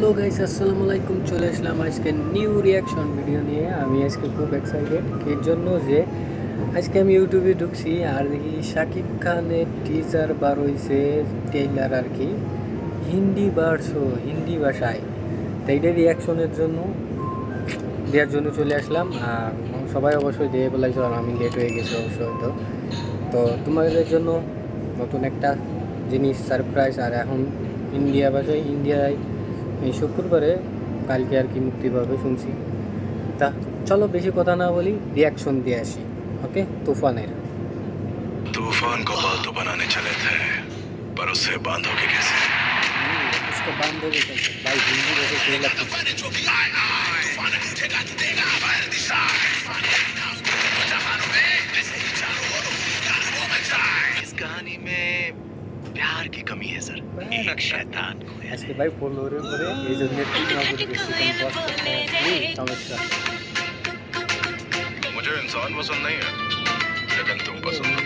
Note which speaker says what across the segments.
Speaker 1: Guys, আসসালামু আলাইকুম। চলে আসলাম আজকে নিউ রিয়াকশন ভিডিও নিয়ে। আমি আজকে খুব এক্সাইটেড এর জন্য যে আজকে আমি ইউটিউবে ঢুকছি আর দেখি শাকিব খানের টিজার বার হয়েছে টেইলার আর কি। হিন্দি ভার্সো হিন্দি ভাষায়। তো এইটা রিয়াকশনের জন্য। দেওয়ার জন্য চলে আসলাম। আর সবাই অবশ্যই দিয়ে বলেছে আর আমি লেট হয়ে গেছি অবশ্যই তো তো তোমাদের জন্য নতুন একটা জিনিস সারপ্রাইজ আর এখন ইন্ডিয়া ভাষায়, ইন্ডিয়ায় এই শুক্রবারে কালকে আর কি মুক্তি পাবে শুনছি তা চলো বেশি কথা না বলি রিয়াকশন দিয়ে আসি ওকে তুফানের
Speaker 2: तूफान को पालतू बनाने चले थे पर उससे बांधोगे कैसे
Speaker 1: उसको बांधोगे कैसे भाई हिंदी जैसे ट्रेलर
Speaker 2: इस कहानी में प्यार की कमी है सर। एक शैतान को
Speaker 1: है। इसके भाई लो रहे हो रे ये जो नेट की ना बोल बॉस है।
Speaker 2: समझता मुझे इंसान पसंद नहीं है लेकिन तुम पसंद है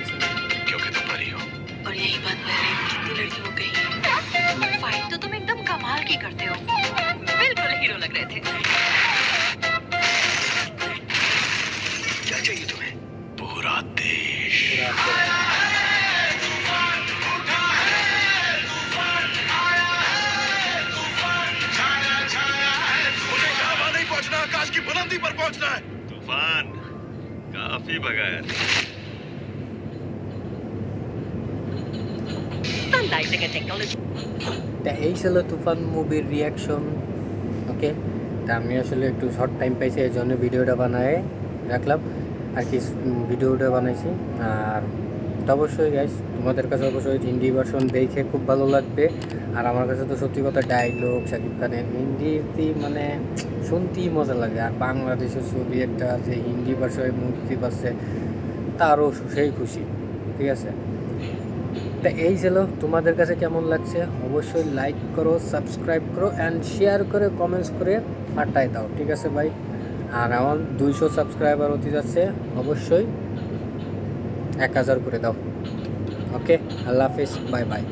Speaker 2: क्योंकि तुम परी हो।
Speaker 3: और यही बात मैं रेप की दिल लड़की हो गई। फाइट तो तुम एकदम कमाल की करते हो। बिल्कुल हीरो लग रहे थे।
Speaker 2: बुलंदी पर पहुँचना है तूफान काफी बगाया
Speaker 3: लाइफ के टेक्नोलॉजी
Speaker 1: তা এই ছিল তুফান মুভির রিয়াকশন ওকে তা আমি আসলে একটু শর্ট টাইম পাইছি এই জন্য ভিডিওটা বানায় রাখলাম আর কি উম, ভিডিওটা বানাইছি আর তো অবশ্যই গাইস তোমাদের কাছে অবশ্যই হিন্দি ভার্সন দেখে খুব ভালো লাগবে। আর আমার কাছে তো সত্যি কথা ডায়লগ শাকিব খানের হিন্দিতে মানে শুনতেই মজা লাগে। আর বাংলাদেশের ছবি একটা যে হিন্দি ভাষায় মুক্তি পাচ্ছে, তারও সেই খুশি। ঠিক আছে? তা এই ছিল। তোমাদের কাছে কেমন লাগছে? অবশ্যই লাইক করো সাবস্ক্রাইব করো অ্যান্ড শেয়ার করে কমেন্টস করে পাঠাই দাও। ঠিক আছে ভাই? আর আমার দুইশো সাবস্ক্রাইবার হতে যাচ্ছে, অবশ্যই এক হাজার করে দাও। ওকে আল্লাহ হাফিজ বাই বাই